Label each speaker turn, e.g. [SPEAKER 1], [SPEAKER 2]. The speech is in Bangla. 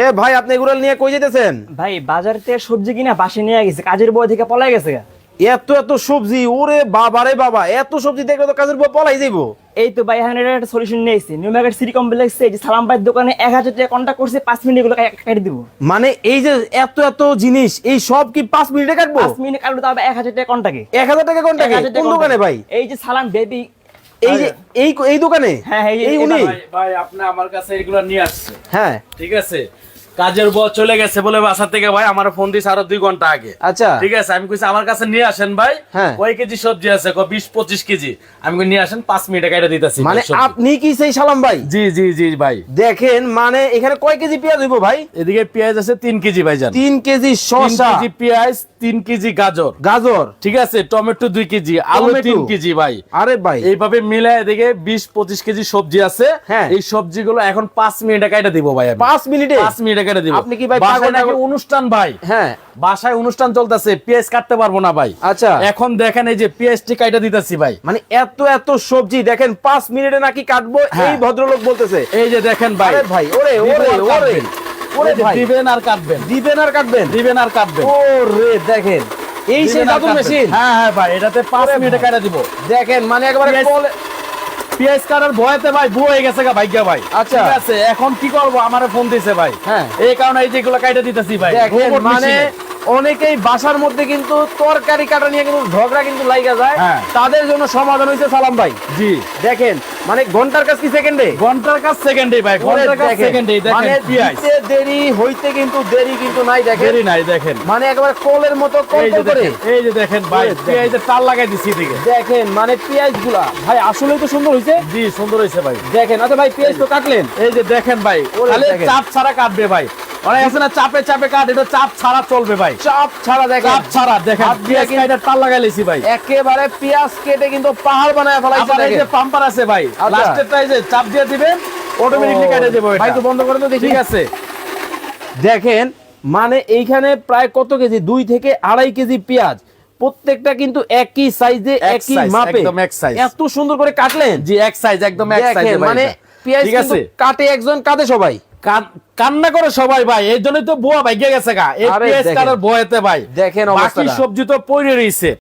[SPEAKER 1] এ ভাই আপনি এগুলো নিয়ে কই যেতেছেন
[SPEAKER 2] ভাই বাজার থেকে সবজি কিনা বাসে নিয়ে গেছে কাজের বই থেকে পলাই গেছে
[SPEAKER 1] এত এত সবজি ওরে বাবা রে বাবা এত সবজি দেখলে তো কাজের বউ পলাই যাইবো।
[SPEAKER 2] এই তো ভাই এখানে একটা সলিউশন নিয়ে এসেছি। নিউ মার্কেট সিটি কমপ্লেক্সে এই যে সালাম ভাইয়ের দোকানে এক হাজার টাকা কন্ট্যাক্ট করছে পাঁচ মিনিট এগুলো কেটে দিব।
[SPEAKER 1] মানে এই যে এত এত জিনিস এই সব কি পাঁচ মিনিটে কাটবো?
[SPEAKER 2] পাঁচ মিনিট কাটলে তাও এক হাজার টাকা কন্ট্যাক্টে
[SPEAKER 1] এক হাজার টাকা কোন কোন দোকানে ভাই?
[SPEAKER 2] এই যে সালাম বেবি।
[SPEAKER 1] এই যে এই এই দোকানে?
[SPEAKER 2] হ্যাঁ, হ্যাঁ, এই-
[SPEAKER 1] উনি?
[SPEAKER 3] ভাই ভাই আপনি আমার কাছে এগুলো নিয়ে আসছে
[SPEAKER 1] হ্যাঁ।
[SPEAKER 3] ঠিক আছে? কাজের বউ চলে গেছে বলে বাসা থেকে ভাই আমার ফোন দিয়েছে আরও দুই ঘণ্টা আগে।
[SPEAKER 1] আচ্ছা।
[SPEAKER 3] ঠিক আছে? আমি কইছি আমার কাছে নিয়ে আসেন ভাই।
[SPEAKER 1] হ্যাঁ।
[SPEAKER 3] কয় কেজি সবজি আছে? বিশ পঁচিশ কেজি। আমি নিয়ে আসেন পাঁচ মিনিটে কাইটা দিতেছি
[SPEAKER 1] মানে আপনি কি সেই সালাম ভাই?
[SPEAKER 3] জি জি জি ভাই।
[SPEAKER 1] দেখেন মানে এখানে কয় কেজি পেঁয়াজ হইব ভাই?
[SPEAKER 3] এদিকে পেঁয়াজ আছে তিন কেজি ভাই জান।
[SPEAKER 1] তিন কেজি শসা।
[SPEAKER 3] কেজি পেঁয়াজ তিন কেজি গাজর।
[SPEAKER 1] গাজর?
[SPEAKER 3] ঠিক আছে? টমেটো দুই কেজি আলু তিন কেজি ভাই।
[SPEAKER 1] আরে ভাই।
[SPEAKER 3] এইভাবে মিলে এদিকে বিশ পঁচিশ কেজি সবজি আছে।
[SPEAKER 1] হ্যাঁ।
[SPEAKER 3] এই সবজিগুলো এখন পাঁচ মিনিটে কাইটা দিব ভাই
[SPEAKER 1] পাঁচ মিনিটে?
[SPEAKER 3] পাঁচ মিনিটে কেটে কেটে দিব।
[SPEAKER 1] আপনি কি ভাই
[SPEAKER 3] বাসায় নাকি অনুষ্ঠান ভাই?
[SPEAKER 1] হ্যাঁ।
[SPEAKER 3] বাসায় অনুষ্ঠান চলতেছে পেঁয়াজ কাটতে পারব না ভাই।
[SPEAKER 1] আচ্ছা।
[SPEAKER 3] এখন দেখেন এই যে পেঁয়াজটি কাইটা দিতেছি ভাই।
[SPEAKER 1] মানে এত এত সবজি দেখেন পাঁচ মিনিটে নাকি কাটবো
[SPEAKER 3] হ্যাঁ।
[SPEAKER 1] এই ভদ্রলোক বলতেছে।
[SPEAKER 3] এই যে দেখেন ভাই।
[SPEAKER 1] ভাই ওরে ওরে ওরে ওরে
[SPEAKER 3] দিবেন আর কাটবেন।
[SPEAKER 1] দিবেন আর কাটবেন?
[SPEAKER 3] দিবেন আর কাটবেন।
[SPEAKER 1] ওরে দেখেন। এই সেই
[SPEAKER 3] কাটবেন।
[SPEAKER 1] মেশিন
[SPEAKER 3] হ্যাঁ হ্যাঁ ভাই এটাতে পাঁচ মিনিটে কাটা দিব।
[SPEAKER 1] দেখেন মানে একবারে
[SPEAKER 3] পেঁয়াজ কাটার ভয়েতে ভাই বুয়ে হয়ে গেছে গা ভাই
[SPEAKER 1] আচ্ছা।
[SPEAKER 3] ঠিক আছে এখন কি করব আমার ফোন দিছে ভাই
[SPEAKER 1] হ্যাঁ।
[SPEAKER 3] এই কারণে এই যেগুলো কাইটা দিতেছি ভাই
[SPEAKER 1] মানে। অনেকেই বাসার মধ্যে কিন্তু তরকারি কাটা নিয়ে কিন্তু ঝগড়া কিন্তু লাইগা যায়।
[SPEAKER 3] হ্যাঁ।
[SPEAKER 1] তাদের জন্য সমাধান হয়েছে সালাম ভাই।
[SPEAKER 3] জি।
[SPEAKER 1] দেখেন মানে ঘণ্টার কাজ কি সেকেন্ডে
[SPEAKER 3] ঘণ্টার কাজ সেকেন্ডে ভাই ঘণ্টার কাজ সেকেন্ডে
[SPEAKER 1] মানে দিতে দেরি হইতে কিন্তু দেরি কিন্তু নাই দেখেন।
[SPEAKER 3] দেরি নাই দেখেন।
[SPEAKER 1] মানে একবার কলের মতো কল করে
[SPEAKER 3] দেখেন এই যে দেখেন ভাই। পেঁয়াজের তার লাগাই দিছি দিকে
[SPEAKER 1] দেখেন মানে পেঁয়াজগুলা ভাই আসলেই তো সুন্দর হয়েছে
[SPEAKER 3] জি সুন্দর হয়েছে ভাই।
[SPEAKER 1] দেখেন আচ্ছা ভাই পেঁয়াজ তো কাটলেন?
[SPEAKER 3] এই যে দেখেন ভাই খালি চাপ ছাড়া কাটবে ভাই। অনেক আছে না চাপে চাপে কাট এটা চাপ ছাড়া চলবে ভাই।
[SPEAKER 1] চাপ ছাড়া দেখেন।
[SPEAKER 3] চাপ ছাড়া দেখেন
[SPEAKER 1] হাত দিয়ে
[SPEAKER 3] পেঁয়াজ
[SPEAKER 1] কিন্তু-
[SPEAKER 3] কাইটার তার লাগাই লেছি ভাই।
[SPEAKER 1] একেবারে পেঁয়াজ কেটে কিন্তু পাহাড় বানায় ফেলাইছে
[SPEAKER 3] আবার এই যে পাম্পার আছে ভাই
[SPEAKER 1] আচ্ছা।
[SPEAKER 3] লাস্টেরটা চাপ দিয়ে দিবেন অটোমেটিকলি কেটে দেবো এটা।
[SPEAKER 1] ভাই তো বন্ধ করে তো দেখি।
[SPEAKER 3] ঠিক আছে।
[SPEAKER 1] দেখেন মানে এইখানে প্রায় কত কেজি? দুই থেকে আড়াই কেজি পেঁয়াজ। প্রত্যেকটা কিন্তু একই সাইজে
[SPEAKER 3] এক
[SPEAKER 1] একই মাপে। এত সুন্দর করে কাটলেন?
[SPEAKER 3] জি এক সাইজ একদম এক সাইজ
[SPEAKER 1] মানে পেঁয়াজ কাটে একজন কাটে সবাই।
[SPEAKER 3] কান্না করে সবাই ভাই এই জন্যই তো বোয়া ভাই গেছে গা এই পেঁয়াজ। কাটার ভাই
[SPEAKER 1] দেখেন
[SPEAKER 3] বাকি। সবজি তো পড়ে রইছে